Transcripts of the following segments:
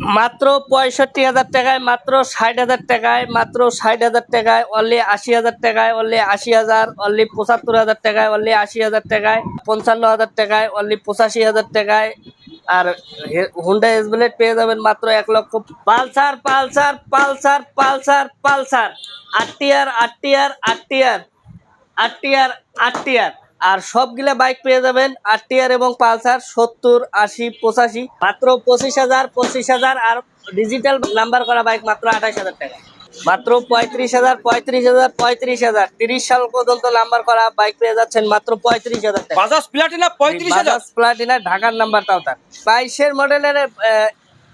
মাত্র পঁয়ষট্টি হাজার টাকায়, মাত্র ষাট হাজার টাকায়, মাত্র ষাট হাজার টাকায় অনলি আশি হাজার টাকায় অনলি আশি হাজার অনলি পঁচাত্তর হাজার টাকায় অনলি আশি হাজার টাকায়, পঞ্চান্ন হাজার টাকায় অনলি পঁচাশি হাজার টাকায়। আর হুন্ডা এসবেলেট পেয়ে যাবেন মাত্র এক lakh Pulsar Pulsar Pulsar Pulsar Pulsar. আট টিয়ার আট টিয়ার আট আর সবগুলা বাইক পেয়ে যাবেন টিয়ার এবং পালসার সত্তর আশি পঁচাশি মাত্র পঁচিশ হাজার পঁচিশ হাজার আর ডিজিটাল নাম্বার করা বাইক মাত্র আঠাশ হাজার টাকা। মাত্র পঁয়ত্রিশ হাজার পঁয়ত্রিশ হাজার পঁয়ত্রিশ হাজার। তিরিশ সাল পর্যন্ত নাম্বার করা বাইক পেয়ে যাচ্ছেন মাত্র পঁয়ত্রিশ হাজার টাকা। বাজাজ প্লাটিনা পঁয়ত্রিশ হাজার। প্লাটিনা ঢাকার নাম্বার তাও তার। বাইশের মডেলের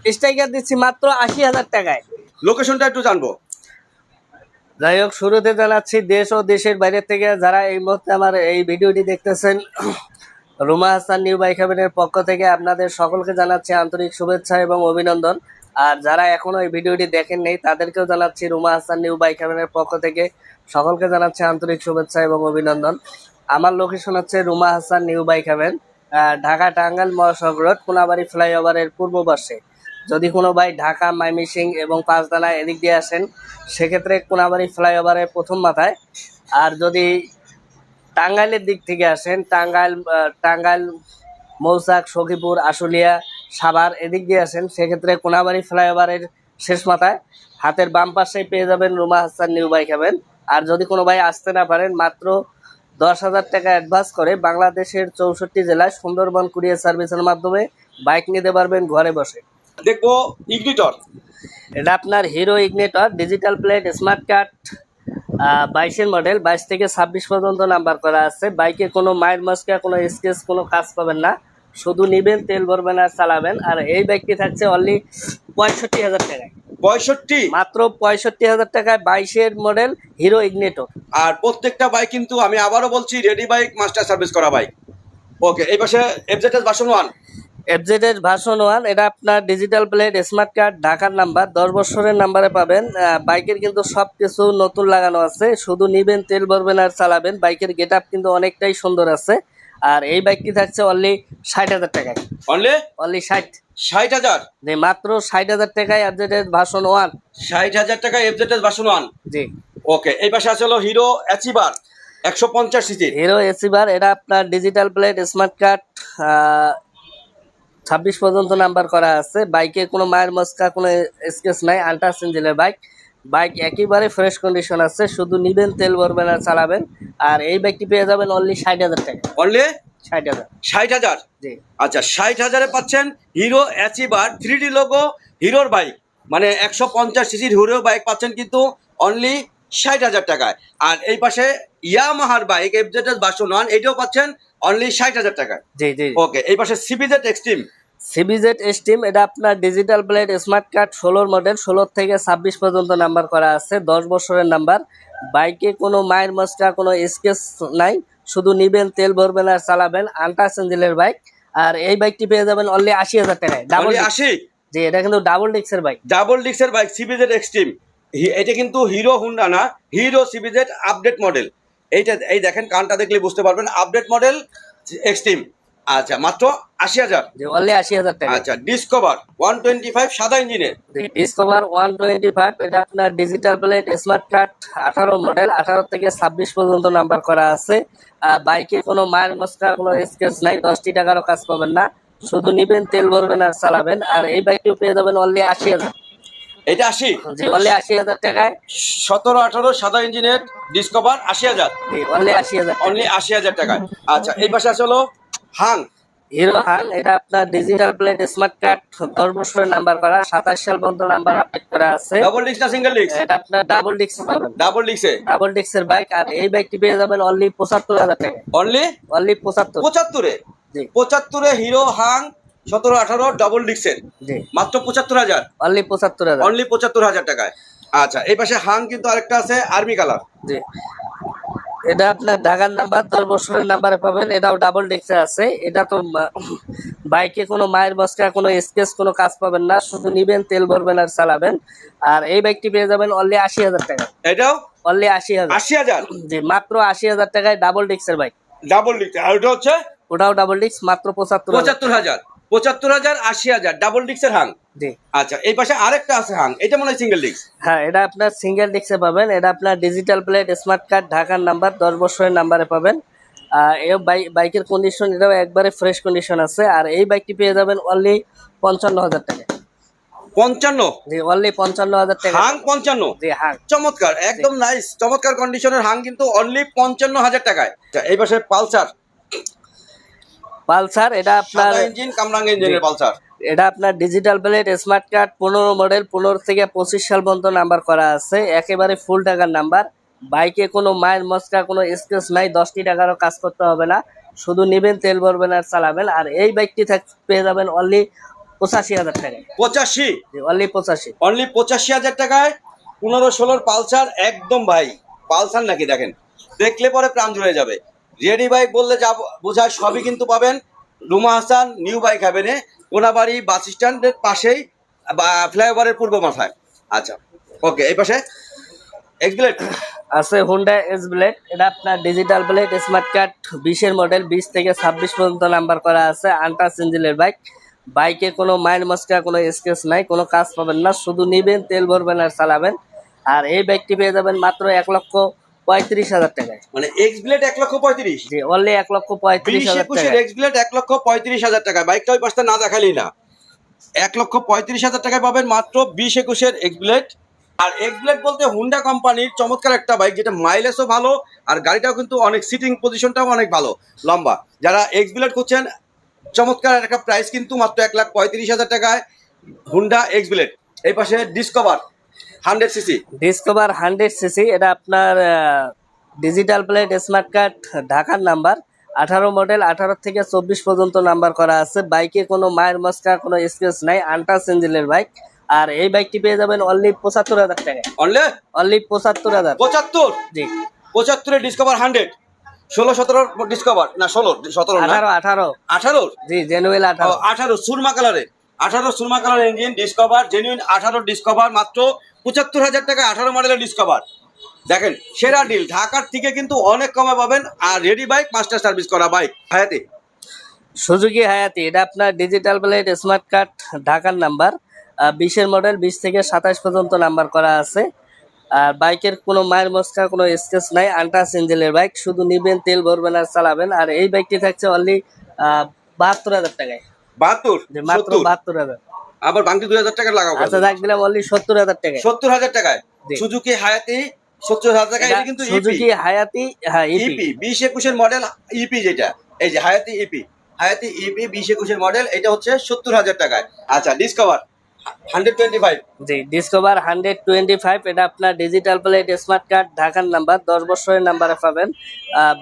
স্ট্রাইকার দিচ্ছি মাত্র আশি হাজার টাকায়। লোকেশনটা একটু জানব। যাই হোক, শুরুতে জানাচ্ছি, দেশ ও দেশের বাইরে থেকে যারা এই মুহূর্তে আমার এই ভিডিওটি দেখতেছেন, রুমা হাসান নিউ বাইক হ্যাভেনের পক্ষ থেকে আপনাদের সকলকে জানাচ্ছি আন্তরিক শুভেচ্ছা এবং অভিনন্দন। আর যারা এখনও এই ভিডিওটি দেখেন নেই, তাদেরকেও জানাচ্ছি রুমা হাসান নিউ বাইক হ্যাভেনের পক্ষ থেকে সকলকে জানাচ্ছি আন্তরিক শুভেচ্ছা এবং অভিনন্দন। আমার লোকেশন হচ্ছে Ruma Hasan New Bike Haven Dhaka Tangail মহাসড়ক রোড কোনাবাড়ি ফ্লাইওভারের পূর্ব পাশে। যদি কোনো ভাই ঢাকা মাইমিসিং এবং পাঁচদানা এদিক দিয়ে আসেন, সেক্ষেত্রে কোনাবাড়ি ফ্লাইওভারের প্রথম মাথায়। আর যদি টাঙ্গাইলের দিক থেকে আসেন, টাঙ্গাইল টাঙ্গাইল মৌসাক সখীপুর, আশুলিয়া, সাভার এদিক দিয়ে আসেন, সেক্ষেত্রে কোনাবাড়ি ফ্লাইওভারের শেষ মাথায় হাতের বাম পাশে পেয়ে যাবেন রুমা হাসান, নিউ বাইক হবেন আর যদি কোনো ভাই আসতে না পারেন, মাত্র দশ হাজার টাকা অ্যাডভান্স করে বাংলাদেশের চৌষট্টি জেলায় সুন্দরবন কুরিয়ার সার্ভিসের মাধ্যমে বাইক নিতে পারবেন ঘরে বসে। দেখব ইগনিটর এটা আপনার Hero Ignitor digital plate smart card বাইশের মডেল বাইশ থেকে ছাব্বিশ পর্যন্ত নাম্বার করা আছে। বাইকে কোনো মায়ের মস্কা কোনো স্কেচ কোনো কাজ পাবেন না। শুধু নিবেন তেল ভরবেন আর চালাবেন। আর এই বাইকটি থাকছে অনলি পঁয়ষট্টি হাজার টাকায়। পঁয়ষট্টি? মাত্র পঁয়ষট্টি হাজার টাকায় বাইশের মডেল হিরো ইগনেটর আর প্রত্যেকটা বাইক কিন্তু আমি আবারও বলছি রেডি বাইক মাস্টার সার্ভিস করা বাইক ওকে এই পাশে এফজেডএস ভার্সন ওয়ান এফজেড এর ভার্সন ওয়ান এটা আপনার ডিজিটাল প্লেট স্মার্ট কার্ড ঢাকার নাম্বার দশ বছরের নাম্বারে পাবেন। বাইকের কিন্তু সব কিছু নতুন লাগানো আছে শুধু নিবেন তেল ভরবেন আর চালাবেন। বাইকের গেট আপ কিন্তু অনেকটাই সুন্দর আছে। আর এই বাইকটি থাকছে অনলি ষাট হাজার টাকায়। অনলি অনলি ষাট। ষাট হাজার? যে মাত্র ষাট হাজার টাকায় এফজেড এর ভার্সন ওয়ান। ষাট হাজার টাকা এফজেডএস ভার্সন ওয়ান? জি। ওকে এই পাশে আছে হলো হিরো অ্যাচিভার একশো পঞ্চাশ সিসির। হিরো এসিবার এটা আপনার ডিজিটাল প্লেট স্মার্ট কার্ড ছাব্বিশ পর্যন্ত নাম্বার করা আছে। বাইকে কোনো মায়ের মস্কা কোনো স্কেচ নাই আল্ট্রা সিঞ্জিলের বাইক। বাইক একেবারে ফ্রেশ কন্ডিশন আছে শুধু নিবেন তেল ভরবেন আর চালাবেন। আর এই বাইকটি পেয়ে যাবেন অনলি ষাট হাজার টাকা। অনলি ষাট হাজার। ষাট হাজার? জি। আচ্ছা ষাট হাজারে পাচ্ছেন Hero Achiever three D logo হিরোর বাইক মানে একশো পঞ্চাশ সিসির হিরো বাইক পাচ্ছেন কিন্তু অনলি ষাট হাজার টাকায়। আর এই পাশে ইয়ামাহার বাইক এফজেডএস ভার্সন ওয়ান এটাও পাচ্ছেন অনলি ষাট হাজার টাকায় জি জি। ওকে এই পাশে সিবিজেড এক্সট্রিম সিবিজেড স্টিম এটা আপনার ডিজিটাল ব্লেড স্মার্ট কার্ড ষোলোর মডেল ষোলোর থেকে ছাব্বিশ পর্যন্ত নাম্বার করা আছে দশ বছরের নাম্বার বাইকে কোনো মায়ের মস্কা কোনো স্কেচ নাই শুধু নিবেন তেল ভরবেন আর চালাবেন আল্ট্রা সেঞ্জিলের বাইক আর এই বাইকটি পেয়ে যাবেন অনলি আশি হাজার টাকায় ডাবল আশি? জি এটা কিন্তু ডাবল ডিক্সের বাইক ডাবল ডিক্সের বাইক সিবিজেড এক্সট্রিম এটা কিন্তু হিরো হুন্ডা না হিরো সিবিজেড আপডেট মডেল এইটা এই দেখেন কানটা দেখলে বুঝতে পারবেন আপডেট মডেল এক্সট্রিম আচ্ছা মাত্র আশি হাজার? যে অনলি আশি হাজার টাকা। আচ্ছা ডিসকভার ওয়ান টোয়েন্টি ফাইভ সাদা ইঞ্জিনের। ডিসকভার ওয়ান টোয়েন্টি ফাইভ এটা আপনার ডিজিটাল প্লেট স্মার্ট কার্ড আঠারো মডেল আঠারো থেকে ছাব্বিশ পর্যন্ত নাম্বার করা আছে। আর বাইকে কোনো মায়ের মস্কা কোনো স্কেচ নাই দশটি টাকারও কাজ পাবেন না। শুধু নিবেন তেল ভরবেন আর চালাবেন। আর এই বাইকটিও পেয়ে যাবেন অনলি আশি হাজার। এটা আশি। অনলি আশি হাজার টাকায়? সতেরো আঠারো সাদা ইঞ্জিনের ডিসকভার আশি হাজার। অনলি আশি হাজার অনলি আশি হাজার টাকায়। আচ্ছা এই পাশে আছে হলো হাং। হিরো হাং এটা আপনার ডিজিটাল প্লেট স্মার্ট কার্ড দশ নাম্বার করা সাতাশ সাল পর্যন্ত নাম্বার আপডেট করা আছে। ডাবল ডিস্ক না সিঙ্গেল ডিস্ক এটা আপনার ডাবল ডিস্ক ডাবল ডিস্কে ডাবল ডিস্কের বাইক আর এই বাইকটি পেয়ে যাবেন অনলি পঁচাত্তর হাজার টাকা অনলি অনলি পঁচাত্তর। পঁচাত্তরে? পঁচাত্তরে হিরো হাং সতেরো আঠারো ডাবল জি। মাত্র পঁচাত্তর হাজার। অনলি পঁচাত্তর হাজার। অনলি পঁচাত্তর হাজার টাকায়। আচ্ছা এই পাশে হাং কিন্তু আরেকটা আছে আর্মি কালার জি। এটা আপনার ঢাকার নাম্বার দশ বছরের নাম্বারে পাবেন। এটাও ডাবল ডিস্কে আছে। এটা তো বাইকে কোনো মায়ের বস্কা কোনো স্কেচ কোনো কাজ পাবেন না। শুধু নিবেন তেল ভরবেন আর চালাবেন। আর এই বাইকটি পেয়ে যাবেন অনলি আশি হাজার টাকা এটাও? অনলি আশি হাজার। আশি হাজার? জি মাত্র আশি হাজার টাকায় ডাবল ডিস্কের বাইক। ডাবল ডিস্ক আর ওটা হচ্ছে? ওটাও ডাবল ডিক্স মাত্র পঁচাত্তর পঁচাত্তর হাজার। পঁচাত্তর হাজার আশি হাজার ডাবল ডিস্কের হাং জি। আচ্ছা এই পাশে আরেকটা আছে হাং এটা মনে হয় সিঙ্গেল ডিস্ক হ্যাঁ এটা আপনার সিঙ্গেল পাবেন। এটা আপনার ডিজিটাল প্লেট স্মার্ট কার্ড ঢাকার নাম্বার দশ বছরের নাম্বারে পাবেন। এই বাইকের কন্ডিশন এটাও একবারে ফ্রেশ কন্ডিশন আছে। আর এই বাইকটি পেয়ে যাবেন অনলি পঞ্চান্ন হাজার টাকা পঞ্চান্ন? জি অনলি পঞ্চান্ন হাজার টাকা। হাং পঞ্চান্ন? জি হাং চমৎকার একদম নাইস চমৎকার কন্ডিশনের হাং কিন্তু অনলি পঞ্চান্ন হাজার টাকায়। আচ্ছা, এই পাশে পালসার। পালসার এটা আপনার ইঞ্জিন কামরাং ইঞ্জিনের পালসার। এটা আপনার ডিজিটাল প্লেট স্মার্ট কার্ড পনেরো মডেল পনেরো থেকে পঁচিশ সাল পর্যন্ত নাম্বার করা আছে। একেবারে ফুল টাকার নাম্বার বাইকে কোনো মায়ের মস্কা কোনো স্কেচ নাই দশটি টাকারও কাজ করতে হবে না। শুধু নেবেন তেল ভরবেন আর চালাবেন। আর এই বাইকটি থাক- পেয়ে যাবেন অনলি পঁচাশি হাজার টাকায়। পঁচাশি? অনলি পঁচাশি। অনলি পঁচাশি হাজার টাকায় পনেরো ষোলোর পালসার একদম ভাই। পালসার নাকি দেখেন? দেখলে পরে প্রাণ জুড়ে যাবে। রেডি বাইক বললে যা বোঝায় সবই কিন্তু পাবেন। রুমা হাসান, নিউ বাইক হ্যাভেনে কোনাবাড়ি বাস স্ট্যান্ডের পাশেই ফ্লাইওভারের পূর্ব মাথায়। আচ্ছা ওকে, এই পাশে। এক্সপ্লেট আছে হুন্ডা এস ব্লেড এটা আপনার ডিজিটাল প্লেট স্মার্ট কার্ড বিশের মডেল বিশ থেকে ছাব্বিশ পর্যন্ত নাম্বার করা আছে আন্টাস ইঞ্জিনের বাইক বাইকে কোনো মাইন মস্কা কোনো স্কেচ নাই, কোনো কাজ পাবেন না। শুধু নিবেন, তেল ভরবেন আর চালাবেন। আর এই বাইকটি পেয়ে যাবেন মাত্র এক লক্ষ পঁয়ত্রিশ হাজার টাকায়। মানে এক্সপ্লেট এক লক্ষ পঁয়ত্রিশ? জি অনলি এক লক্ষ পঁয়ত্রিশ হাজার টাকা এক্সপ্লেট এক লক্ষ পঁয়ত্রিশ হাজার টাকায়। বাইকটা ওই পাশটা না দেখালেই না। এক লক্ষ পঁয়ত্রিশ হাজার টাকায় পাবেন মাত্র বিশ একুশের এক্সপ্লেট আর এক্সপ্লেট বলতে হুন্ডা কোম্পানির চমৎকার একটা বাইক যেটা মাইলেজও ভালো আর গাড়িটাও কিন্তু অনেক সিটিং পজিশনটাও অনেক ভালো। লম্বা। যারা এক্সপ্লেট করছেন চমৎকার একটা প্রাইস কিন্তু মাত্র এক লাখ পঁয়ত্রিশ হাজার টাকায় হুন্ডা এক্সপ্লেট এই পাশে Discover hundred CC? Discover hundred CC এটা আপনার ডিজিটাল প্লেট স্মার্ট কার্ড ঢাকার নাম্বার। আঠারো মডেল আঠারো থেকে চব্বিশ পর্যন্ত নাম্বার করা আছে। বাইকে কোনো মায়ের মস্কা কোনো স্কেচ নাই আন্টাস ইঞ্জিনের বাইক। আর এই বাইকটি পেয়ে যাবেন অনলি পঁচাত্তর হাজার টাকায়। অনলে অনলি পঁচাত্তর হাজার। পঁচাত্তর? জি। পঁচাত্তরের ডিসকভার হান্ড্রেড ষোলো সতেরো ডিসকভার না ষোলো সতেরো না। আঠারো আঠারো। আঠারোর? জি জেনুয়েল আঠারো। আঠারো সুরমা কালারের আঠারো সুরমা কালার ইঞ্জিন ডিসকভার জেনুইন আঠারো ডিসকভার মাত্র পঁচাত্তর হাজার টাকা আঠারো মডেলের ডিসকভার দেখেন, সেরা ডিল ঢাকার থেকে কিন্তু অনেক কমে পাবেন। আর রেডি বাইক মাস্টার সার্ভিস করা বাইক হায়াতে। Suzuki Hayate. এটা আপনার ডিজিটাল প্লেট স্মার্ট কার্ড ঢাকার নাম্বার বিশের মডেল বিশ থেকে সাতাশ পর্যন্ত নাম্বার করা আছে। আর বাইকের কোনো মায়ের মস্কা, কোনো স্কেচ নাই। আন্টাস ইঞ্জিনের বাইক শুধু নিবেন, তেল ভরবেন আর চালাবেন। আর এই বাইকটি থাকছে অনলি বাহাত্তর হাজার টাকায়। বাহাত্তর? মাত্র বাহাত্তর হাজার। আবার বাংটি দুই হাজার টাকা লাগাবো আচ্ছা যাক দিলাম অনলি সত্তর হাজার টাকায়। সত্তর হাজার টাকায়। সুজুকি হায়াতি সত্তর হাজার টাকা এটা কিন্তু সুজুকি হায়াতি হ্যাঁ ইপি ইপি বিশ একুশের মডেল ইপি যেটা। এই যে হায়াতি ইপি হায়াতি ইপি বিশ একুশের মডেল এটা হচ্ছে সত্তর হাজার টাকায়। আচ্ছা ডিসকভার জি ডিসকভার হান্ড্রেড টোয়েন্টি ফাইভ এটা আপনার ডিজিটাল প্লেট স্মার্ট কার্ড ঢাকার নাম্বার দশ বছরের নাম্বারে পাবেন।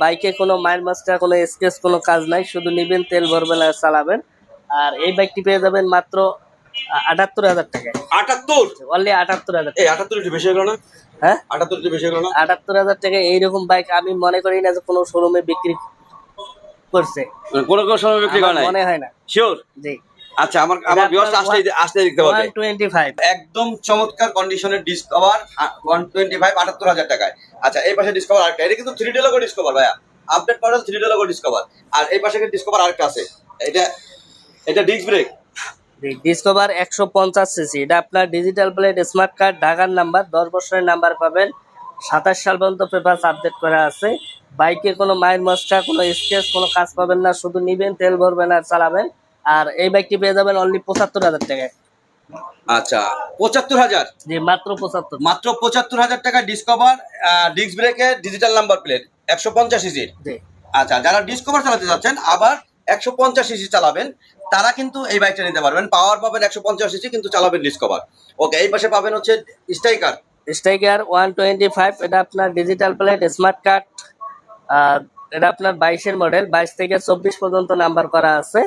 বাইকে কোনো মাইল মাস্টার কোনো স্কেচ কোনো কাজ নাই শুধু নিবেন তেল ভরবেন আর চালাবেন। আর এই বাইকটি পেয়ে যাবেন মাত্র আটাত্তর হাজার টাকায়। আটাত্তর? অনলি আটাত্তর হাজার এই আটাত্তর একটু বেশি হলো না? হ্যাঁ? আটাত্তর একটু বেশি হলো না? আটাত্তর হাজার টাকায় এইরকম বাইক আমি মনে করি না যে কোনো শোরুমে বিক্রি করছে। কোনো কোনো সময় বিক্রি করা মনে হয় না। শিওর জি। আচ্ছা আমার আমার ভিউয়ার্স আসলে আসলে দেখতে পাবে। ওয়ান টোয়েন্টি ফাইভ একদম চমৎকার কন্ডিশনের ডিসকভার ওয়ান টোয়েন্টি ফাইভ আটাত্তর হাজার টাকায়। আচ্ছা এই পাশে ডিসকভার আরেকটা। এটা কিন্তু লোগো ডিসকভার ভাইয়া। আপডেট লোগো ডিসকভার আর এই পাশে ডিসকভার আরেকটা আছে। এটা এটা ডিস্ক ব্রেক ডিসকভার একশো পঞ্চাশ সিসি এটা আপনার ডিজিটাল প্লেট স্মার্ট কার্ড ঢাকার নাম্বার দশ বছরের নাম্বার পাবেন। সাতাশ সাল পর্যন্ত পেপার আপডেট করা আছে। বাইকে কোনো মায়ের মস্কা কোনো স্কেচ কোনো কাজ পাবেন না। শুধু নিবেন তেল ভরবেন আর চালাবেন। আর এই বাইকটি পেয়ে যাবেন অনলি পঁচাত্তর হাজার টাকায়। আচ্ছা পঁচাত্তর হাজার? জি মাত্র পঁচাত্তর। মাত্র পঁচাত্তর হাজার টাকা ডিসকভার ডিস্ক ব্রেকের ডিজিটাল নাম্বার প্লেট একশো পঞ্চাশ সিসির জি। আচ্ছা যারা ডিসকভার চালাতে যাচ্ছেন আবার একশো পঞ্চাশ সিসি চালাবেন তারা কিন্তু এই বাইকটা নিতে পারবেন পাওয়ার পাবেন একশো পঞ্চাশ সিসি কিন্তু চালাবেন ডিসকভার ওকে এই পাশে পাবেন হচ্ছে Striker Striker one twenty five এটা আপনার ডিজিটাল প্লেট স্মার্ট কার্ড এটা আপনার বাইশের মডেল বাইশ থেকে চব্বিশ পর্যন্ত নাম্বার করা আছে।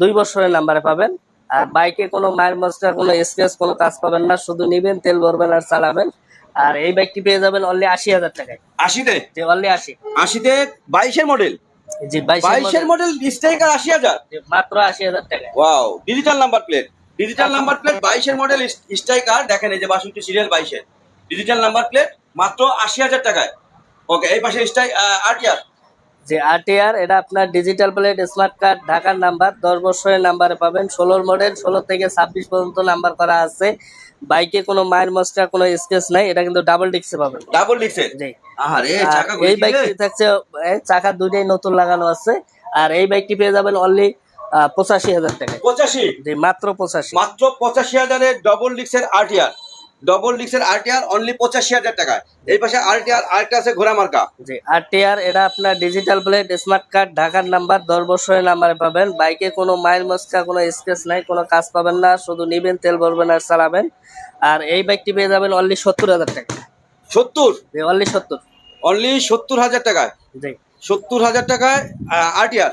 দুই বছরের নাম্বারে পাবেন। আর বাইকে কোনো মায়ের মস্তা কোনো স্কেচ কোনো কাজ পাবেন না। শুধু নিবেন তেল ভরবেন আর চালাবেন। আর এই বাইকটি পেয়ে যাবেন অনলি আশি হাজার টাকায়। আশিতে? অনলি আশি। আশিতে বাইশের মডেল জি বাইশের বাইশের মডেল মডেল স্ট্রাইকার আশি হাজার। মাত্র আশি হাজার টাকা। Wow digital number plate digital number plate বাইশের মডেল স্ট্রাইকার। দেখেন এই যে বাষট্টি সিরিয়াল বাইশের। ডিজিটাল নাম্বার প্লেট মাত্র আশি হাজার টাকায়। ওকে এই পাশে স্ট্রাই আরটিআর যে আরটিআর এটা আপনার ডিজিটাল প্লেট স্মার্ট কার্ড ঢাকার নাম্বার দশ বছরের নাম্বারে পাবেন। ষোলোর মডেল ষোলো থেকে ছাব্বিশ পর্যন্ত নাম্বার করা আছে। বাইকে কোনো মায়ের মস্টা কোনো স্কেচ নাই এটা কিন্তু ডাবল ডিক্সে পাবেন। ডাবল জি। চাকা এই বাইকটি থাকছে চাকা দুইটাই নতুন লাগানো আছে। আর এই বাইকটি পেয়ে যাবেন অনলি পঁচাশি হাজার টাকা পঁচাশি? মাত্র পঁচাশি। মাত্র পঁচাশি হাজারের ডবল ডিক্সের আরটিআর ডবল ডিক্সের আরটিআর অনলি পঁচাশি হাজার টাকা এই পাশে আরটিআর আরেকটা আছে ঘোড়া মার্কা। জি আরটিআর এটা আপনার ডিজিটাল প্লেট স্মার্ট কার্ড ঢাকার নাম্বার দশ বছরের নাম্বারে পাবেন। বাইকে কোনো মাইল মস্কা কোনো স্কেচ নাই কোনো কাজ পাবেন না শুধু নিবেন তেল ভরবেন আর চালাবেন। আর এই বাইকটি পেয়ে যাবেন অনলি সত্তর হাজার টাকা সত্তর? জি অনলি সত্তর। অনলি সত্তর হাজার টাকায়? জি। সত্তর হাজার টাকায় আরটিআর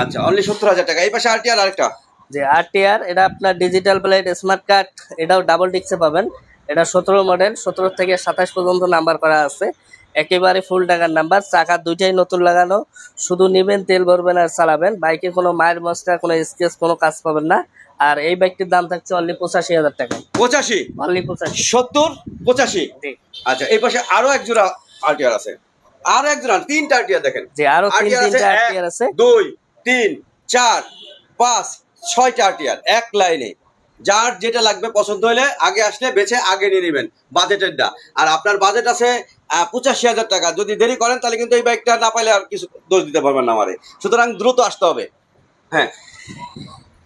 আচ্ছা অনলি সত্তর হাজার টাকা এই পাশে আরটিআর আরেকটা। যে আরটিআর এটা আপনার ডিজিটাল প্লেট স্মার্ট কার্ড এটাও ডাবল ডিক্সে পাবেন। এটা সতেরো মডেল সতেরো থেকে সাতাশ পর্যন্ত নাম্বার করা আছে। একেবারে ফুল টাকার নাম্বার চাকা দুইটাই নতুন লাগানো। শুধু নেবেন তেল ভরবেন আর চালাবেন। বাইকে কোনো মায়ের মশলা কোনো স্কেচ কোনো কাজ পাবেন না। আর এই বাইকটির দাম থাকছে অনলি পঁচাশি হাজার টাকা। পঁচাশি? অনলি পঁচাশি। সত্তর? পঁচাশি? আচ্ছা এই পাশে আরও এক জোড়া আরটিআর আছে। আরও এক জোড়া তিনটা আরটিআর দেখেন। যে আরও তিন তিনটা আরটিআর আছে। দুই তিন চার পাঁচ ছয়টা টিয়ার এক লাইনে। যার যেটা লাগবে পছন্দ হলে আগে আসলে বেছে আগে নিয়ে নেবেন বাজেটেরটা আর আপনার বাজেট আছে পঁচাশি হাজার টাকা। যদি দেরি করেন, তাহলে কিন্তু এই বাইকটা না পাইলে আর কিছু দোষ দিতে পারবেন না আমারে সুতরাং দ্রুত আসতে হবে। হ্যাঁ।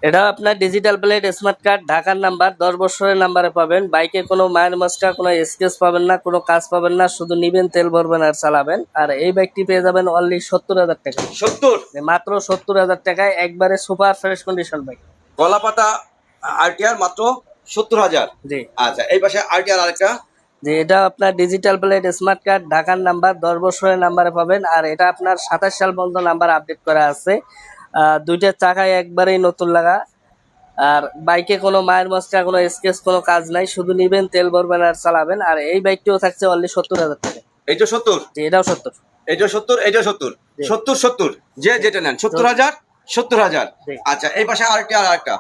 এটা আপনার ডিজিটাল প্লেট স্মার্ট কার্ড ঢাকার নাম্বার দশ বছরের নাম্বারে পাবেন। বাইকে কোনো মায়ের মস্কা কোনো স্কেচ পাবেন না কোনো কাজ পাবেন না শুধু নিবেন তেল ভরবেন আর চালাবেন। আর এই বাইকটি পেয়ে যাবেন অনলি সত্তর হাজার টাকা। সত্তর? মাত্র সত্তর হাজার টাকায় একবারে সুপার ফ্রেশ কন্ডিশন বাইক গলা পাতা আরটিআর মাত্র সত্তর হাজার? জি। আচ্ছা এই পাশে আরটিআর আরেকটা। যে এটা আপনার ডিজিটাল প্লেট স্মার্ট কার্ড ঢাকার নাম্বার দশ বছরের নাম্বারে পাবেন। আর এটা আপনার সাতাশ সাল পর্যন্ত নাম্বার আপডেট করা আছে। দুইটা চাকায় একবারেই নতুন লাগা। আর বাইকে কোনো মায়ের মস্কা কোনো স্কেচ কোনো কাজ নাই। শুধু নিবেন তেল ভরবেন আর চালাবেন। আর এই বাইকটিও থাকছে অনলি সত্তর হাজার টাকা। এইটা সত্তর? এটাও সত্তর। এটা সত্তর এটা সত্তর? সত্তর সত্তর। যে যেটা নেন সত্তর হাজার সত্তর হাজার। আচ্ছা এই পাশে আরেকটা আর আরেকটা।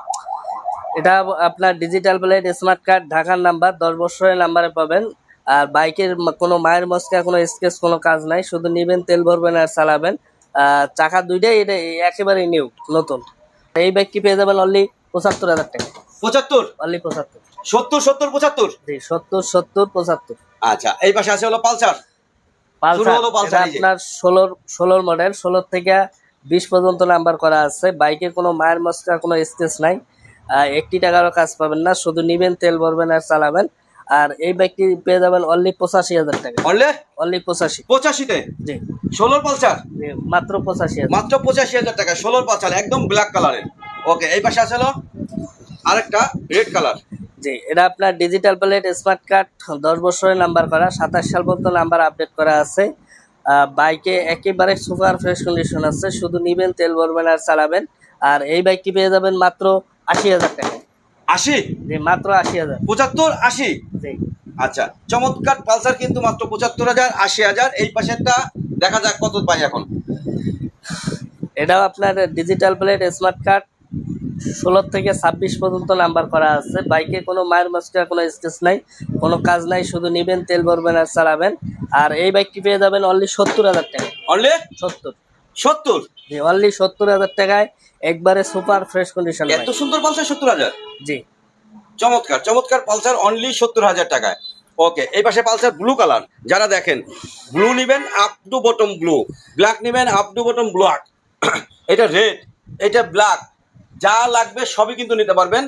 এটা আপনার ডিজিটাল প্লেট স্মার্ট কার্ড ঢাকার নাম্বার দশ বছরের নাম্বারে পাবেন। আর বাইকের কোনো মায়ের মস্কা কোনো স্কেচ কোনো কাজ নাই। শুধু নিবেন তেল ভরবেন আর চালাবেন। চাকা দুইটাই এটা একেবারে নিউ নতুন। এই বাইকটি পেয়ে যাবেন অনলি পঁচাত্তর হাজার টাকা। পঁচাত্তর? অনলি পঁচাত্তর। সত্তর সত্তর পঁচাত্তর? জি সত্তর সত্তর পঁচাত্তর। আচ্ছা এই পাশে আছে হলো পালসার। আপনার ষোলোর ষোলোর মডেল ষোলোর থেকে বিশ পর্যন্ত নাম্বার করা আছে। বাইকে কোনো মায়ের মস্কা কোনো নাই। একটি টাকারও কাজ পাবেন না শুধু নিবেন তেল ভরবেন আর চালাবেন। আর এই বাইকটি পেয়ে যাবেন অনলি পঁচাশি হাজার টাকা। অনলে অনলি পঁচাশি। পঁচাশিতে? জি। ষোলোর পালসার? মাত্র পঁচাশি হাজার। মাত্র পঁচাশি হাজার টাকা ষোলোর পালসার একদম ব্ল্যাক কালারের ওকে এই পাশে আসলো আরেকটা রেড কালার জি এটা আপনার ডিজিটাল প্লেট স্মার্ট কার্ড দশ বছরের নাম্বার করা সাতাশ সাল পর্যন্ত নাম্বার আপডেট করা আছে। বাইকে একেবারে সুপার ফ্রেশ কন্ডিশন আছে শুধু নিবেন তেল ভরবেন আর চালাবেন। আর এই বাইকটি পেয়ে যাবেন মাত্র আশি হাজার টাকা। আশি? মাত্র আশি হাজার। পঁচাত্তর আশি? আচ্ছা চমৎকার পালসার কিন্তু মাত্র পঁচাত্তর হাজার আশি হাজার। এই পাশেরটা দেখা যাক কত পাই এখন। এটাও আপনার ডিজিটাল প্লেট স্মার্ট কার্ড ষোলো থেকে ছাব্বিশ পর্যন্ত নাম্বার করা আছে। বাইকে কোনো মায়ের মাস্টার কোনো স্কেচ নাই। কোনো কাজ নাই শুধু নিবেন তেল ভরবেন আর চালাবেন। আর এই বাইকটি পেয়ে যাবেন অনলি সত্তর হাজার টাকা। অনলি সত্তর। সত্তর? জি অনলি সত্তর হাজার টাকায় একবারে সুপার ফ্রেশ কন্ডিশন এত সুন্দর পালসার সত্তর হাজার? জি। চমৎকার চমৎকার পালসার অনলি সত্তর হাজার টাকায়। ওকে এই পাশে পালসার ব্লু কালার যারা দেখেন ব্লু নেবেন up to bottom blue black নেবেন আপ টু বটম ব্ল্যাক এটা রেড এটা ব্ল্যাক যা লাগবে সবই কিন্তু নিতে পারবেন।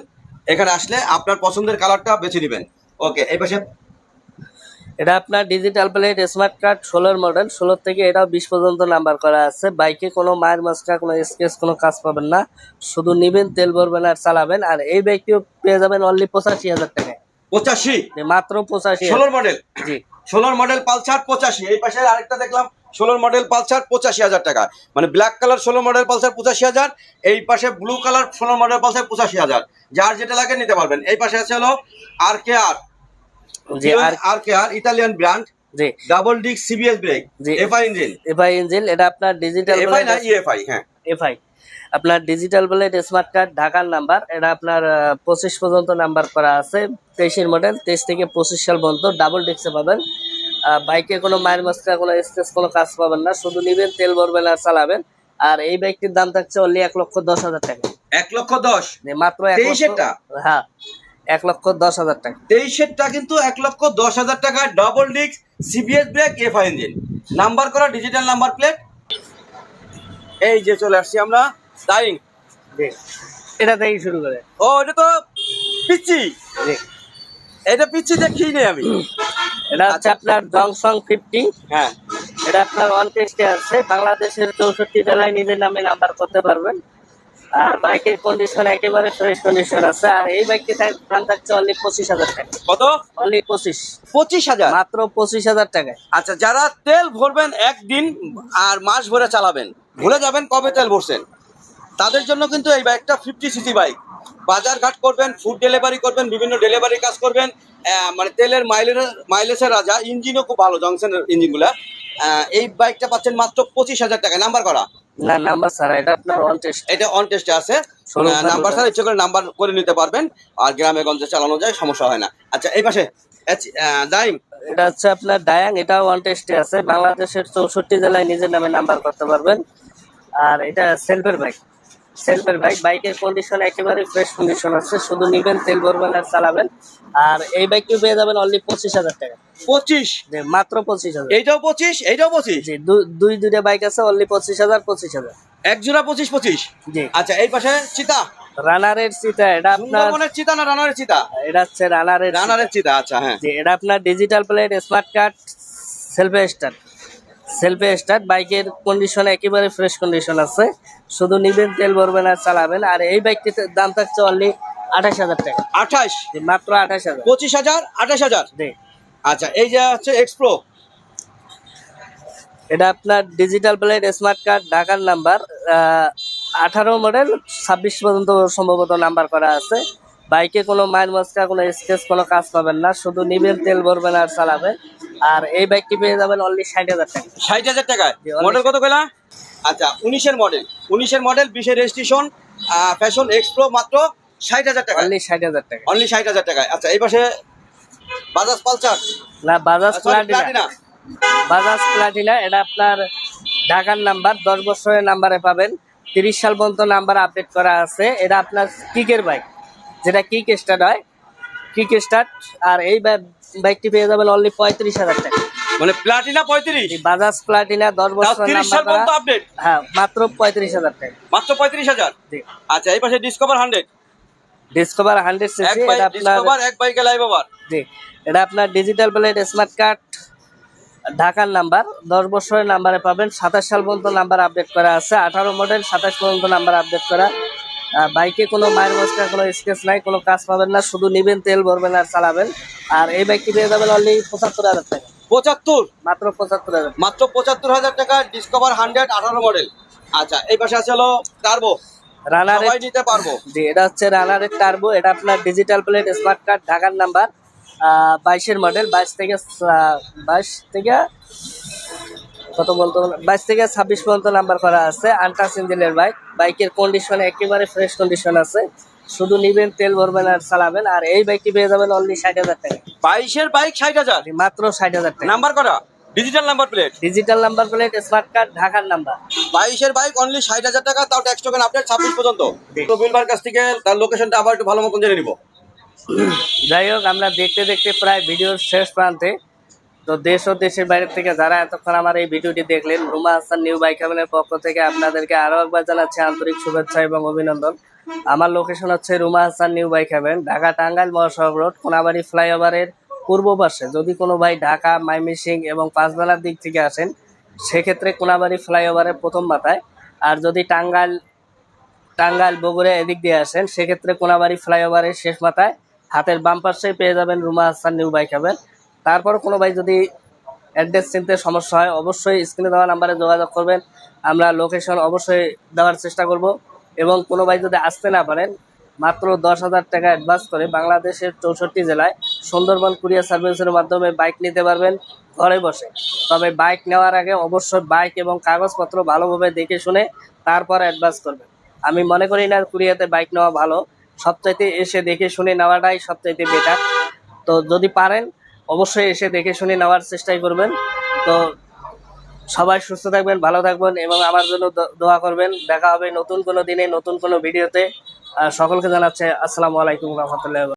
এখানে আসলে আপনার পছন্দের কালারটা বেছে নেবেন। ওকে এই পাশে এটা আপনার ডিজিটাল প্লেট স্মার্ট কার্ড ষোলোর মডেল ষোলো থেকে এটাও বিশ পর্যন্ত নাম্বার করা আছে। বাইকে কোনো মায়ের মাস্কা কোনো স্কেচ কোনো কাজ পাবেন না। শুধু নিবেন তেল ভরবেন আর চালাবেন। আর এই বাইকটিও পেয়ে যাবেন অনলি পঁচাশি হাজার টাকায়। পঁচাশি? মাত্র পঁচাশি। ষোলোর মডেল জি। ষোলোর মডেল পালসার পঁচাশি। এই পাশে আরেকটা দেখলাম ষোলোর মডেল পালসার পঁচাশি হাজার টাকা। মানে ব্ল্যাক কালার ষোলো মডেল পালসার পঁচাশি হাজার। এই পাশে ব্লু কালার ষোলো মডেল পালসার পঁচাশি হাজার। যার যেটা লাগে নিতে পারবেন। এই পাশে আছে হলো R K R R K R Italian brand জি। Double disc CBS brake FI engine FI engine এটা আপনার ডিজিটাল এফআই না ইএফআই হ্যাঁ। এফআই আপনার ডিজিটাল প্লেট স্মার্ট কার্ড ঢাকার নাম্বার এটা আপনার পঁচিশ পর্যন্ত নাম্বার করা আছে তেইশের মডেল তেইশ থেকে পঁচিশ সাল পর্যন্ত ডাবল ডিস্কে পাবেন। বাইকে কোনো মায়ের মাস্কা কোনো স্কেচ কোনো কাজ পাবেন না শুধু নিবেন তেল ভরবেন আর চালাবেন। আর এই বাইকটির দাম থাকছে অনলি এক লক্ষ দশ হাজার টাকা। এক লক্ষ দশ? মাত্র তেইশেরটা? হ্যাঁ। এক লক্ষ দশ হাজার টাকা। তেইশেরটা কিন্তু এক লক্ষ দশ হাজার টাকা double disc CBS brake F engine number করা ডিজিটাল নাম্বার প্লেট এই যে চলে আসছি আমরা ডাইং এটা থেকেই শুরু করে। ও এটা তো পিচ্ছি। এটা পিচ্ছি দেখি নেই আমি। এটা হচ্ছে আপনার জংশন ফিফটি হ্যাঁ। এটা আপনার ওয়ান টেস্টে আছে। বাংলাদেশের চৌষট্টি জেলায় নিজের নামে নাম্বার করতে পারবেন। আর বাইকের কন্ডিশন একেবারে ফ্রেশ কন্ডিশন আছে। আর এই বাইকটি দাম থাকছে অনলি পঁচিশ হাজার টাকা। কত? অনলি পঁচিশ। পঁচিশ হাজার? মাত্র পঁচিশ হাজার টাকায়। আচ্ছা যারা তেল ভরবেন একদিন আর মাস ভরে চালাবেন ভুলে যাবেন কবে তেল ভরছেন। তাদের জন্য কিন্তু এই বাইকটা ফিফটি সিসি বাইক বাজার ঘাট করবেন ফুড ডেলিভারি করবেন বিভিন্ন ডেলিভারি কাজ করবেন। মানে তেলের মাইলের মাইলেজের রাজা ইঞ্জিনও খুব ভালো জংশনের ইঞ্জিনগুলা এই বাইকটা পাচ্ছেন মাত্র পঁচিশ হাজার টাকা। নাম্বার করা? না নাম্বার স্যার এটা আপনার টেস্ট এটা অন টেস্টে আছে। নাম্বার ইচ্ছে করে নাম্বার করে নিতে পারবেন। আর গ্রামে গঞ্জে চালানো যায় সমস্যা হয় না। আচ্ছা এই পাশে দাইম। এটা হচ্ছে আপনার ডায়াং এটা ওয়ান টেস্টে আছে। বাংলাদেশের চৌষট্টি জেলায় নিজের নামে নাম্বার করতে পারবেন। আর এটা সেলফের বাইক সেলফের বাইক বাইকের কন্ডিশন একেবারে ফ্রেশ কন্ডিশন আছে। শুধু নিবেন তেল ভরবেন আর চালাবেন। আর এই বাইকটি পেয়ে যাবেন অনলি পঁচিশ হাজার টাকা। পঁচিশ? মাত্র পঁচিশ হাজার। এইটাও পঁচিশ? এইটাও পঁচিশ? জি দুই দুইটা বাইক আছে অনলি পঁচিশ হাজার পঁচিশ হাজার। এক জোড়া পঁচিশ পঁচিশ? জি। আচ্ছা এই পাশে চিতা? রানারের সিটা এটা আপনার চিতা না রানারের চিতা? এটা হচ্ছে রানারের রানারের চিতা আচ্ছা হ্যাঁ। এটা আপনার ডিজিটাল প্লেট স্মার্ট কার্ড সেলফে স্টার্ট সেলফে স্টার্ট বাইকের কন্ডিশন একেবারে ফ্রেশ কন্ডিশন আছে। শুধু নিবেন তেল ভরবেন আর চালাবেন। আর এই বাইকটিতে দাম থাকছে অনলি আঠাশ হাজার টাকা। আঠাশ? মাত্র আঠাশ হাজার। পঁচিশ হাজার আঠাশ হাজার? আচ্ছা এই যে হচ্ছে এক্সপ্রো এটা আপনার ডিজিটাল প্লেট স্মার্ট কার্ড ঢাকার নাম্বার আঠারো মডেল ছাব্বিশ পর্যন্ত সম্ভবত নাম্বার করা আছে। বাইকে কোনো মাইল মস্কা কোনো স্কেচ কোনো কাজ পাবেন না। শুধু নিবেন তেল ভরবেন আর চালাবেন। আর এই বাইকটি পেয়ে যাবেন অনলি ষাট হাজার টাকা। ষাট হাজার অনেক। মডেল কত কইলা? আচ্ছা উনিশের মডেল উনিশের মডেল বিশের রেজিস্ট্রেশন ফ্যাশন এক্সপ্রো মাত্র ষাট হাজার টাকা অনলি ষাট হাজার টাকা অনলি ষাট হাজার টাকায়। আচ্ছা এই পাশে বাজাজ পালসার না বাজাজ প্লাটিনা বাজাজ প্লাটিনা এটা আপনার ঢাকার নাম্বার দশ বছরের নাম্বারে পাবেন। তিরিশ সাল পর্যন্ত নাম্বার আপডেট করা আছে। এটা আপনার কিকের বাইক যেটা কিক স্টার্ট হয়। কিক স্টার্ট আর এই বাইকটি পেয়ে যাবেন অনলি পঁয়ত্রিশ হাজার টাকা মানে প্লাটিনা পঁয়ত্রিশ। এই বাজাজ প্লাটিনা দশ তাও বছরের তিরিশ সাল পর্যন্ত আপডেট হ্যাঁ মাত্র পঁয়ত্রিশ হাজার টাকা। মাত্র পঁয়ত্রিশ হাজার? জি। আচ্ছা এই পাশে ডিসকভার হান্ড্রেড ডিসকভার হান্ড্রেড এক সিসি এটা আপনার ডিসকভার এক বাইকে লাইভ ওভার জি এটা আপনার ডিজিটাল প্লেট স্মার্ট কার্ড ঢাকার নাম্বার দশ বছরের নাম্বারে পাবেন। সাতাশ সাল পর্যন্ত নাম্বার আপডেট করা আছে। আঠারো মডেল সাতাশ পর্যন্ত নাম্বার আপডেট করা। বাইকে কোনো মায়ের মস্কার কোনো স্কেচ নাই কোনো কাজ পাবেন না। শুধু নিবেন তেল ভরবেন আর চালাবেন। আর এই বাইকটি পেয়ে যাবেন অনলি পঁচাত্তর হাজার টাকা। পঁচাত্তর? মাত্র পঁচাত্তর হাজার। মাত্র পঁচাত্তর হাজার টাকা ডিসকভার হান্ড্রেড আঠারো মডেল আচ্ছা এই পাশে আছে হলো টার্বো সবাই নিতে পারব। জি এটা হচ্ছে রানারের টার্বো এটা আপনার ডিজিটাল প্লেট স্মার্ট কার্ড ঢাকার নাম্বার বাইশের মডেল বাইশ থেকে বাইশ থেকে কত বলতো? বাইশ থেকে ছাব্বিশ পর্যন্ত নাম্বার করা আছে। আন্টাস ইঞ্জিনের বাইক বাইকের কন্ডিশন একেবারে ফ্রেশ কন্ডিশন আছে। শুধু নিবেন তেল ভরবেন আর চালাবেন আর এই বাইকটি পেয়ে যাবেন অনলি ষাট হাজার টাকা। বাইশের বাইক ষাট হাজার? মাত্র ষাট হাজার টাকা। নাম্বার করা digital number plate digital number plate smart card ঢাকার নাম্বার বাইশের বাইক অনলি ষাট হাজার টাকা তাও ট্যাক্স টোকেন আপডেট ছাব্বিশ পর্যন্ত। জি। তো বিলবার কাছ থেকে তার লোকেশনটা আবার একটু ভালো মতন জেনে নিবো। যাই হোক আমরা দেখতে দেখতে প্রায় ভিডিওর শেষ প্রান্তে। তো দেশ ও দেশের বাইরে থেকে যারা এতক্ষণ আমার এই ভিডিওটি দেখলেন রুমা হাসান নিউ বাইক হাবেনের পক্ষ থেকে আপনাদেরকে আরও একবার জানাচ্ছি আন্তরিক শুভেচ্ছা এবং অভিনন্দন। আমার লোকেশন হচ্ছে Ruma Hasan new bike haven Dhaka Tangail মহাসড়ক রোড, কোনাবাড়ি ফ্লাইওভারের পূর্ব পাশে। যদি কোনো ভাই ঢাকা, মাইমিসিং এবং পাঁচবেলার দিক থেকে আসেন, সেক্ষেত্রে কোনাবাড়ি ফ্লাইওভারের প্রথম মাথায়। আর যদি টাঙ্গাইল টাঙ্গাইল, বগুড়া এদিক দিয়ে আসেন, সেক্ষেত্রে কোনাবাড়ি ফ্লাইওভারের শেষ মাথায় হাতের বাম পাশে পেয়ে যাবেন Ruma Hasan new bike haven তারপর কোনো ভাই যদি অ্যাড্রেস চিনতে সমস্যা হয়, অবশ্যই স্ক্রিনে দেওয়া নাম্বারে যোগাযোগ করবেন। আমরা লোকেশন অবশ্যই দেওয়ার চেষ্টা করব। এবং কোনো ভাই যদি আসতে না পারেন, মাত্র দশ হাজার টাকা অ্যাডভান্স করে বাংলাদেশের চৌষট্টি জেলায় সুন্দরবন কুরিয়ার সার্ভিসের মাধ্যমে বাইক নিতে পারবেন ঘরে বসে। তবে বাইক নেওয়ার আগে অবশ্যই বাইক এবং কাগজপত্র ভালোভাবে দেখে শুনে তারপর অ্যাডভান্স করবেন। আমি মনে করি না কুরিয়াতে বাইক নেওয়া ভালো। সবচাইতে এসে দেখে শুনে নেওয়াটাই সবচাইতে বেটার তো যদি পারেন, অবশ্যই এসে দেখে শুনে নেওয়ার চেষ্টাই করবেন। তো সবাই সুস্থ থাকবেন, ভালো থাকবেন এবং আমার জন্য দোয়া করবেন। দেখা হবে নতুন কোনো দিনে, নতুন কোনো ভিডিওতে। সকলকে জানাচ্ছে আসসালামু আলাইকুম রহমতুল্লাহ